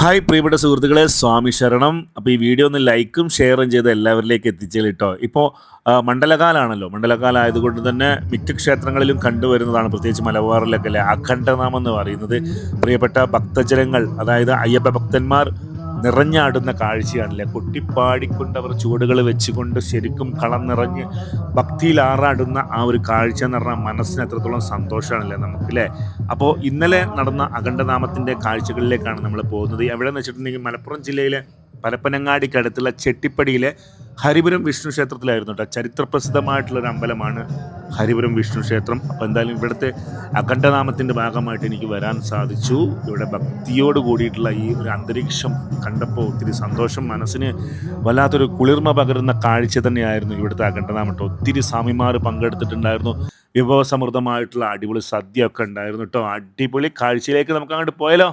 Hi പ്രിയപ്പെട്ട സുഹൃത്തുക്കളെ സ്വാമി ശരണം. അപ്പോൾ ഈ വീഡിയോ ഒന്ന് ലൈക്കും ഷെയറും ചെയ്ത് എല്ലാവരിലേക്ക് എത്തിച്ചേൽ കേട്ടോ ഇപ്പോൾ മണ്ഡലകാലാണല്ലോ. മണ്ഡലകാലം ആയതുകൊണ്ട് തന്നെ മിക്ക ക്ഷേത്രങ്ങളിലും കണ്ടുവരുന്നതാണ് പ്രത്യേകിച്ച് മലബാറിലൊക്കെ അല്ലേ? അഖണ്ഡനാമം എന്ന് പറയുന്നത്. പ്രിയപ്പെട്ട ഭക്തജനങ്ങൾ അതായത് അയ്യപ്പ ഭക്തന്മാർ നിറഞ്ഞാടുന്ന കാഴ്ചയാണല്ലേ? കൊട്ടിപ്പാടിക്കൊണ്ട് അവർ ചുവടുകൾ വെച്ചുകൊണ്ട് ശരിക്കും കളം നിറഞ്ഞ് ഭക്തിയിൽ ആറാടുന്ന ആ ഒരു കാഴ്ച എന്ന് പറഞ്ഞാൽ മനസ്സിന് എത്രത്തോളം സന്തോഷമാണല്ലേ നമുക്കല്ലേ? അപ്പോൾ ഇന്നലെ നടന്ന അഖണ്ഡനാമത്തിന്റെ കാഴ്ചകളിലേക്കാണ് നമ്മൾ പോകുന്നത്. എവിടെയെന്ന് വെച്ചിട്ടുണ്ടെങ്കിൽ മലപ്പുറം ജില്ലയിലെ പരപ്പനങ്ങാടിക്ക് അടുത്തുള്ള ചെട്ടിപ്പടിയിലെ ഹരിപുരം വിഷ്ണു ക്ഷേത്രത്തിലായിരുന്നു കേട്ടോ ചരിത്രപ്രസിദ്ധമായിട്ടുള്ള ഒരു അമ്പലമാണ് ഹരിപുരം വിഷ്ണു ക്ഷേത്രം. അപ്പോൾ എന്തായാലും ഇവിടുത്തെ അഖണ്ഡനാമത്തിന്റെ ഭാഗമായിട്ട് എനിക്ക് വരാൻ സാധിച്ചു. ഇവിടെ ഭക്തിയോട് കൂടിയിട്ടുള്ള ഈ ഒരു അന്തരീക്ഷം കണ്ടപ്പോൾ ഒത്തിരി സന്തോഷം. മനസ്സിന് വല്ലാത്തൊരു കുളിർമ പകരുന്ന കാഴ്ച തന്നെയായിരുന്നു ഇവിടുത്തെ അഖണ്ഡനാമം ഒത്തിരി സ്വാമിമാർ പങ്കെടുത്തിട്ടുണ്ടായിരുന്നു. വിഭവസമൃദ്ധമായിട്ടുള്ള അടിപൊളി സദ്യ ഒക്കെ ഉണ്ടായിരുന്നു കേട്ടോ അടിപൊളി കാഴ്ചയിലേക്ക് നമുക്ക് അങ്ങോട്ട് പോയാലോ